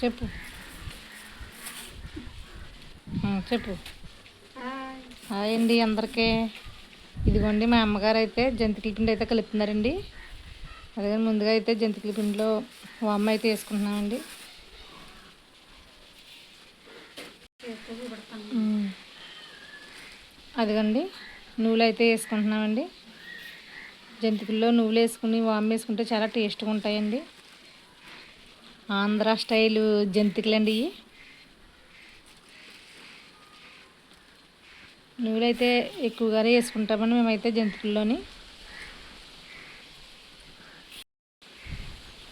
చెప్పు. చెప్పు. హాయ్ అండి అందరికీ. ఇదిగోండి మా అమ్మగారు అయితే జంతికల పిండి అయితే కలుపుతున్నారండి అదే ముందుగా అయితే జంతికల పిండిలో వామ్మ అయితే వేసుకుంటున్నామండి. అదిగండి నువ్వులు అయితే వేసుకుంటున్నామండి. జంతికల్లో నువ్వులు వేసుకుని వామ్ వేసుకుంటే చాలా టేస్ట్గా ఉంటాయండి. ఆంధ్ర స్టైలు జంతికలండి ఇవి. నువ్వులైతే ఎక్కువగానే వేసుకుంటామని మేమైతే జంతికల్లోని.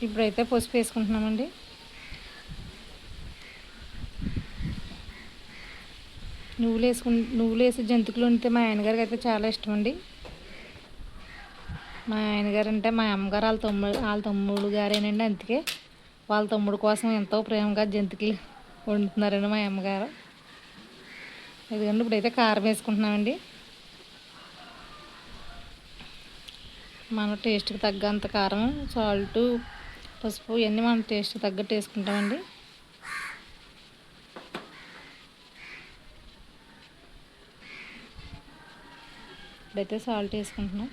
ఇప్పుడైతే పసుపు వేసుకుంటున్నామండి. నువ్వులు వేసుకు నువ్వులు వేసి జంతికలు ఉంటే మా ఆయనగారికి అయితే చాలా ఇష్టం అండి మా ఆయనగారు అంటే మా అమ్మగారు వాళ్ళ తమ్ముడు వాళ్ళ తమ్ముడు గారేనండి అందుకే. వాళ్ళ తమ్ముడు కోసం ఎంతో ప్రేమగా జంతికలు వండుతున్నారండి మా అమ్మగారు. ఇదిగోండి ఇప్పుడైతే కారం వేసుకుంటున్నామండి. మన టేస్ట్కి తగ్గంత కారం సాల్ట్ పసుపు ఇవన్నీ మన టేస్ట్కి తగ్గట్టు వేసుకుంటామండి. ఇప్పుడైతే సాల్ట్ వేసుకుంటున్నాం.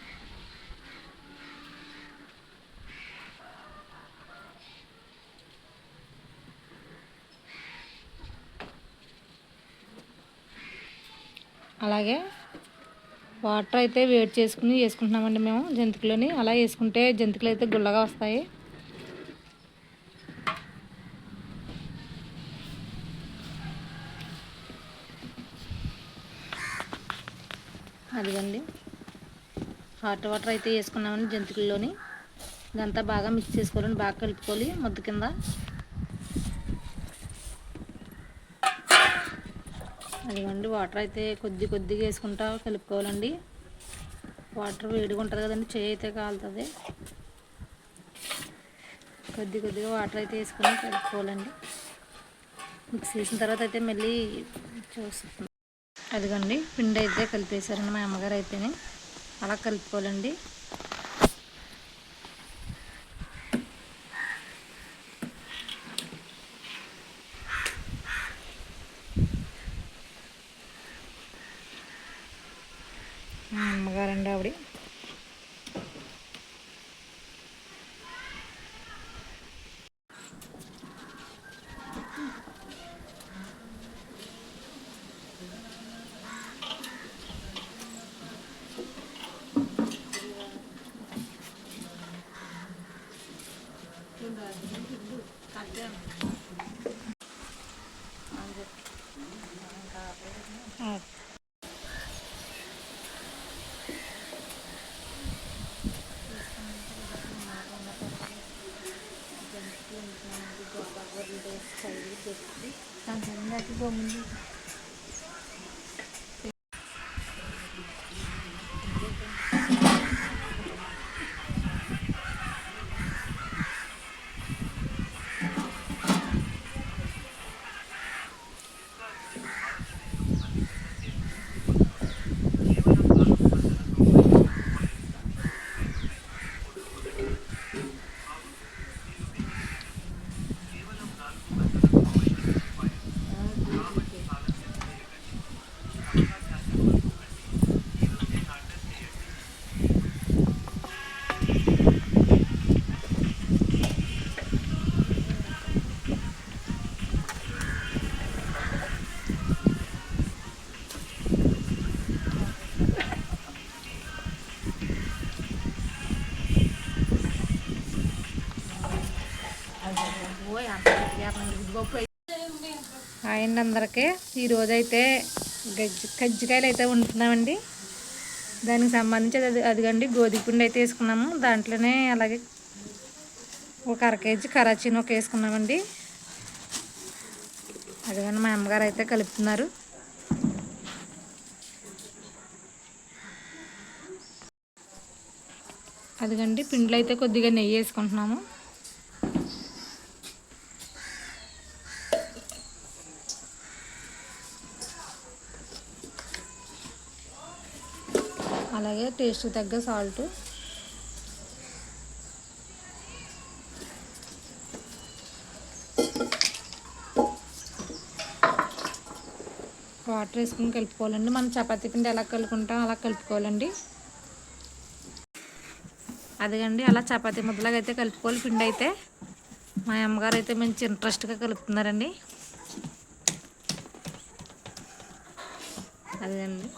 అలాగే వాటర్ అయితే వేడి చేసుకుని వేసుకుంటున్నామండి మేము జంతికలని. అలా వేసుకుంటే జంతికలు అయితే గుల్లగా వస్తాయి. అదిగండి. హాట్ వాటర్ అయితే వేసుకున్నామండి జంతికల్లోని. ఇదంతా బాగా మిక్స్ చేసుకోవాలని బాగా కలుపుకోవాలి. ముద్ద కింద ఇదిగోండి వాటర్ అయితే కొద్ది కొద్దిగా వేసుకుంటా కలుపుకోవాలండి. వాటర్ వేడిగా ఉంటుంది కదండి చేయి అయితే కాలుతుంది. కొద్ది కొద్దిగా వాటర్ అయితే వేసుకొని కలుపుకోవాలండి. మిక్స్ చేసిన తర్వాత అయితే మళ్ళీ చూస్తాం అదిగోండి పిండి అయితే కలిపేశారండి మా అమ్మగారు అయితేనే. అలా కలుపుకోవాలండి. హాయ్ అండి అందరికీ ఈరోజు అయితే గజ్జి కజ్జికాయలు అయితే ఉంటున్నామండి దానికి సంబంధించి అది అదిగండి గోధుమ పిండి అయితే వేసుకున్నాము. దాంట్లోనే అలాగే ఒక అర కేజీ కరాచీని ఒక వేసుకున్నామండి. అదిగండి మా అమ్మగారు అయితే కలుపుతున్నారు. అదిగండి పిండిలో అయితే కొద్దిగా నెయ్యి వేసుకుంటున్నాము. టేస్ట్ తగ్గ సాల్ట్. వాటర్ వేసుకుని కలుపుకోవాలండి. మనం చపాతీ పిండి ఎలా కలుపుకుంటాం అలా కలుపుకోవాలండి. అదిగండి అలా చపాతీ ముద్దలాగా అయితే కలుపుకోవాలి పిండి అయితే. మా అమ్మగారు అయితే మంచి ఇంట్రెస్ట్గా కలుపుతున్నారండి. అదేనండి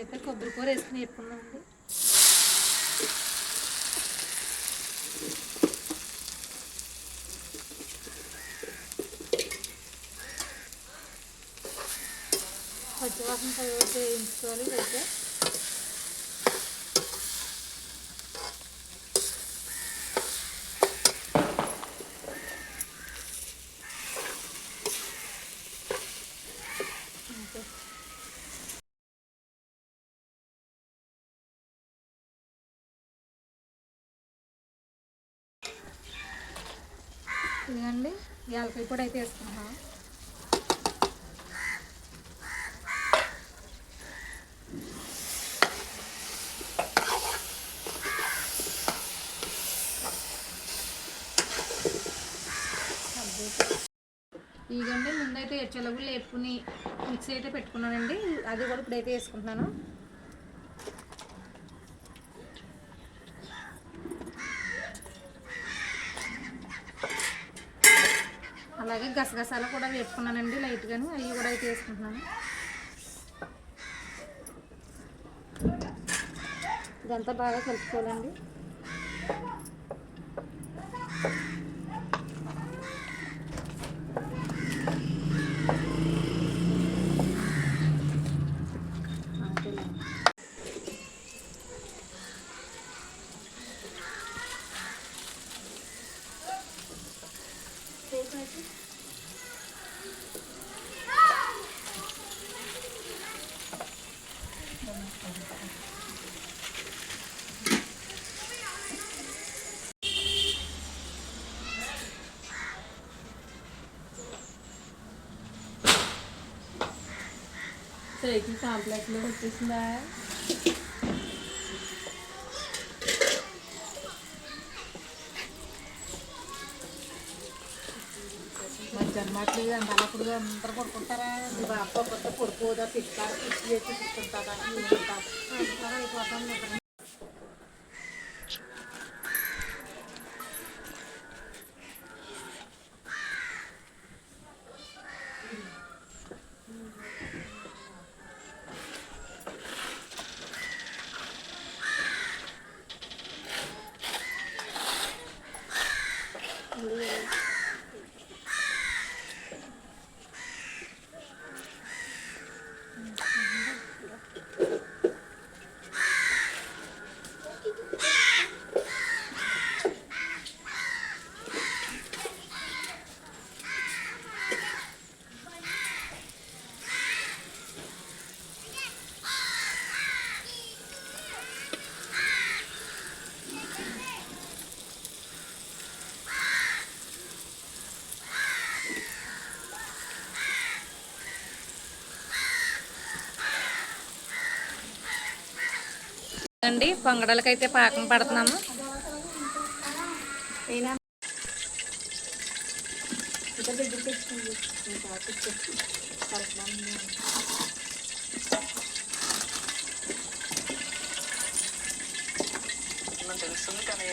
అయితే కొబ్బరి కూర వేసుకుని వేపుకుందామండి పచ్చివాసన పోయి వేయించుకోవాలి అయితే ఇదిగండి యాలకాయ పొడి అయితే వేసుకుంటాం ఇదిగండి ముందైతే ఎచ్చలగులు వేపుకుని మిక్సీ అయితే పెట్టుకున్నానండి. అది కూడా ఇప్పుడైతే వేసుకుంటున్నాను అలాగే గసగసాలు కూడా వేసుకున్నానండి లైట్గాను. అవి కూడా అయితే వేసుకుంటున్నాను. ఇదంతా బాగా కలుపుకోవాలండి. సైకిల్ కాంప్లెక్స్లో వచ్చేసిందా మధ్యాహ్నం మాటలు అందరప్పుడు అందరూ పడుకుంటారా అప్ప కొత్త పడుకోదా తిట్టారు పిచ్చి చేసి తిట్టుకుంటారా అయిపోతాం Yeah. అండి పొంగడాలకైతే పాకం పడుతున్నాము. ఇదే చెప్తున్నాను చేస్తుంది కదా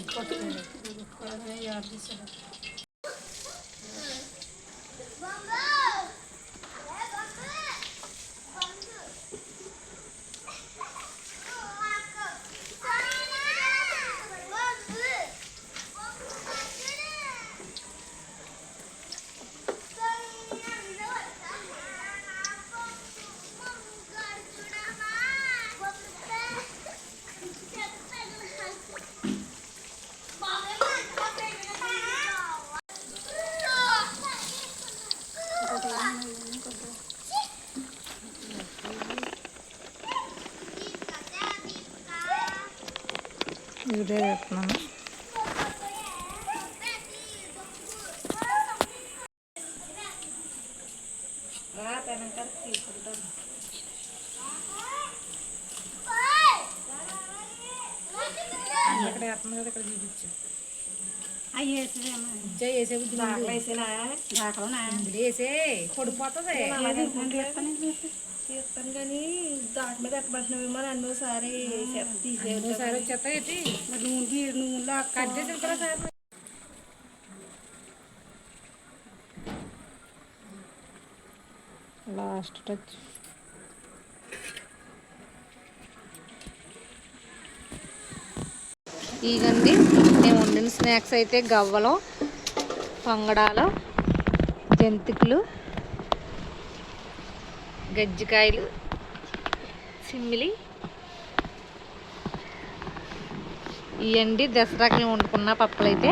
ఇక్కడ వీడియో చెప్తున్నాను అక్కడ వేస్తుంది కదా ఇక్కడ చూపించు వేసేనా వేసే పడిపోతుంది తీస్తాను కానీ దాటి మీద ఎక్కబట్టినవేమో అని అన్నోసారి తీసే ఒకసారి వచ్చేస్తా ఏంటి? నూనె నూనెలో కట్ చేసి కూడా సార్. లాస్ట్ టచ్ ఇగండి మేము వండిన స్నాక్స్ అయితే గవ్వలు పొంగడాలు జంతికలు గజ్జికాయలు సిమ్మిలి ఇవండి దసరాకి వండుకున్న పప్పులైతే